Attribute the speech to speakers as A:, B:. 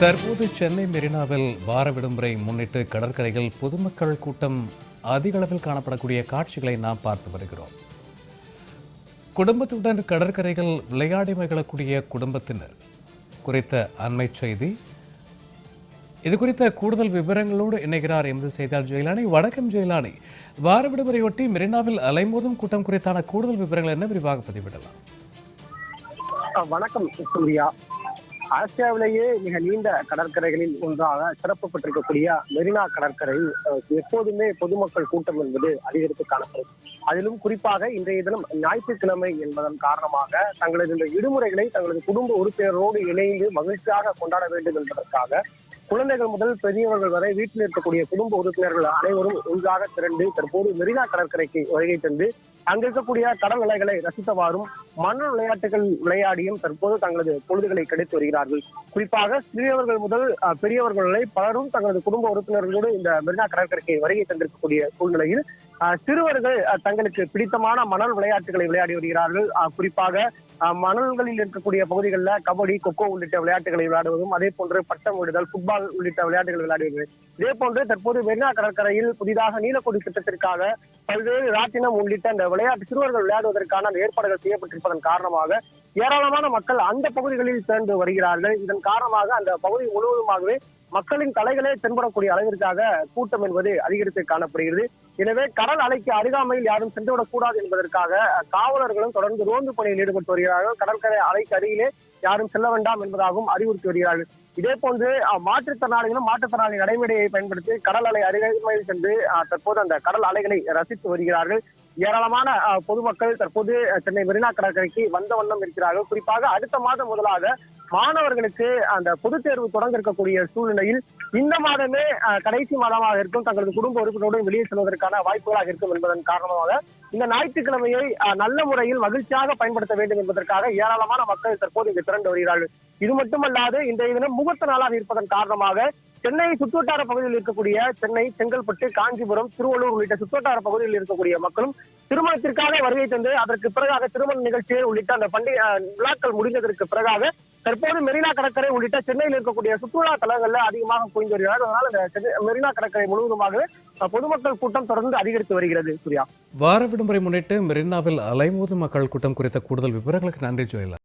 A: தற்போது சென்னை மெரினாவில் வார விடுமுறை முன்னிட்டு கடற்கரையில் பொதுமக்கள் கூட்டம் அதிக அளவில் காணப்படக்கூடிய காட்சிகளை நாம் பார்த்து வருகிறோம். குடும்பத்துடன் கடற்கரைகள் விளையாடி மகிழக்கூடிய குடும்பத்தினர் குறித்த அண்மை செய்தி. இது குறித்த கூடுதல் விவரங்களோடு இணைகிறார் எமது செய்தியாளர் ஜெயலானி. வணக்கம் ஜெயலானி. வார விடுமுறையொட்டி மெரினாவில் அலைமோதும் கூட்டம் குறித்தான கூடுதல் விவரங்கள் என்ன? விரிவாக பதிவிடலாம்.
B: வணக்கம் சூர்யா ஆசியாவிலேயே மிக நீண்ட கடற்கரைகளில் ஒன்றாக சிறப்பு பெற்றிருக்கக்கூடிய மெரினா கடற்கரை அஹ், எப்போதுமே பொதுமக்கள் கூட்டம் என்பது அதிகரித்து காணப்படும். அதிலும் குறிப்பாக இன்றைய தினம் ஞாயிற்றுக்கிழமை என்பதன் காரணமாக தங்களது இந்த விடுமுறைகளை தங்களது குடும்ப உறுப்பினரோடு இணைந்து மகிழ்ச்சியாக கொண்டாட வேண்டும் என்பதற்காக குழந்தைகள் முதல் பெரியவர்கள் வரை வீட்டில் இருக்கக்கூடிய குடும்ப உறுப்பினர்கள் அனைவரும் ஒன்றாக திரண்டு தற்போது மெரினா கடற்கரைக்கு வருகை தந்து அங்கு இருக்கக்கூடிய கடல் நிலைகளை ரசித்தவாறும் மணல் விளையாட்டுகள் விளையாடியும் தற்போது தங்களது பொழுதுகளை கிடைத்து வருகிறார்கள். குறிப்பாக சிறியவர்கள் முதல் அஹ், பெரியவர்கள் வரை பலரும் தங்களது குடும்ப உறுப்பினர்களோடு இந்த மெரினா கடற்கரைக்கு வருகை தந்திருக்கக்கூடிய சூழ்நிலையில் சிறுவர்கள் அஹ், தங்களுக்கு பிடித்தமான மணல் விளையாட்டுகளை விளையாடி வருகிறார்கள். குறிப்பாக மணல்களில் இருக்கக்கூடிய பகுதிகளில் கபடி கொக்கோ உள்ளிட்ட விளையாட்டுகளை விளையாடுவதும் அதே போன்று பட்டம் விடுதல் ஃபுட்பால் உள்ளிட்ட விளையாட்டுகள் விளையாடுவது. இதே போன்று தற்போது மெரினா கடற்கரையில் புதிதாக நீலக்கொடி திட்டத்திற்காக பல்வேறு ராட்டினம் உள்ளிட்ட அந்த விளையாட்டு சிறுவர்கள் விளையாடுவதற்கான அந்த ஏற்பாடுகள் செய்யப்பட்டிருப்பதன் காரணமாக ஏராளமான மக்கள் அந்த பகுதிகளில் சேர்ந்து வருகிறார்கள். இதன் காரணமாக அந்த பகுதி முழுவதுமாகவே மக்களின் தலைகளே தென்படக்கூடிய அளவிற்காக கூட்டம் என்பது அதிகரித்து காணப்படுகிறது. எனவே கடல் அலைக்கு அருகாமையில் யாரும் சென்றுவிடக்கூடாது என்பதற்காக காவலர்களும் தொடர்ந்து ரோந்து பணியில் ஈடுபட்டு வருகிறார்கள். கடற்கரை அலைக்கு அருகிலே யாரும் செல்ல வேண்டாம் என்பதாகவும் அறிவுறுத்தி வருகிறார்கள். இதே போன்று அஹ், மாற்றுத்திறனாளிகளும் மாற்றுத்திறனாளி நடைமுறையை பயன்படுத்தி கடல் அலை அருகாமையில் சென்று அஹ், தற்போது அந்த கடல் அலைகளை ரசித்து வருகிறார்கள். ஏராளமான பொதுமக்கள் தற்போது சென்னை மெரினா கடற்கரைக்கு வந்த வண்ணம் இருக்கிறார்கள். குறிப்பாக அடுத்த மாதம் முதலாக மாணவர்களுக்கு அந்த பொதுத் தேர்வு தொடங்க இருக்கக்கூடிய சூழ்நிலையில் இந்த மாதமே அஹ், கடைசி மாதமாக இருக்கும். தங்களது குடும்ப உறுப்பினருடன் வெளியே செல்வதற்கான வாய்ப்புகளாக இருக்கும் என்பதன் காரணமாக இந்த ஞாயிற்றுக்கிழமையை நல்ல முறையில் மகிழ்ச்சியாக பயன்படுத்த வேண்டும் என்பதற்காக ஏராளமான மக்கள் தற்போது இங்கு திரண்டு வருகிறார்கள். இது மட்டுமல்லாது இன்றைய தினம் முகூர்த்த நாளாக இருப்பதன் காரணமாக சென்னை சுற்றுவட்டார பகுதியில் இருக்கக்கூடிய சென்னை செங்கல்பட்டு காஞ்சிபுரம் திருவள்ளூர் உள்ளிட்ட சுற்றுவட்டார பகுதியில் இருக்கக்கூடிய மக்களும் திருமணத்திற்காக வருகை தந்து அதற்கு பிறகாக திருமண நிகழ்ச்சிகள் உள்ளிட்ட அந்த பண்டிகை விழாக்கள் முடிந்ததற்கு பிறகாக தற்போது மெரினா கடற்கரை உள்ளிட்ட சென்னையில் இருக்கக்கூடிய சுற்றுலா தலங்கள்ல அதிகமாக குவிந்து வருகிறார். அதனால மெரினா கடற்கரை முழுவதுமாக பொதுமக்கள் கூட்டம் தொடர்ந்து அதிகரித்து வருகிறது சூர்யா.
A: வார விடுமுறை முன்னிட்டு மெரினாவில் அலைமோதும் மக்கள் கூட்டம் குறித்த கூடுதல் விவரங்களுக்கு நன்றி ஜெயலலிதா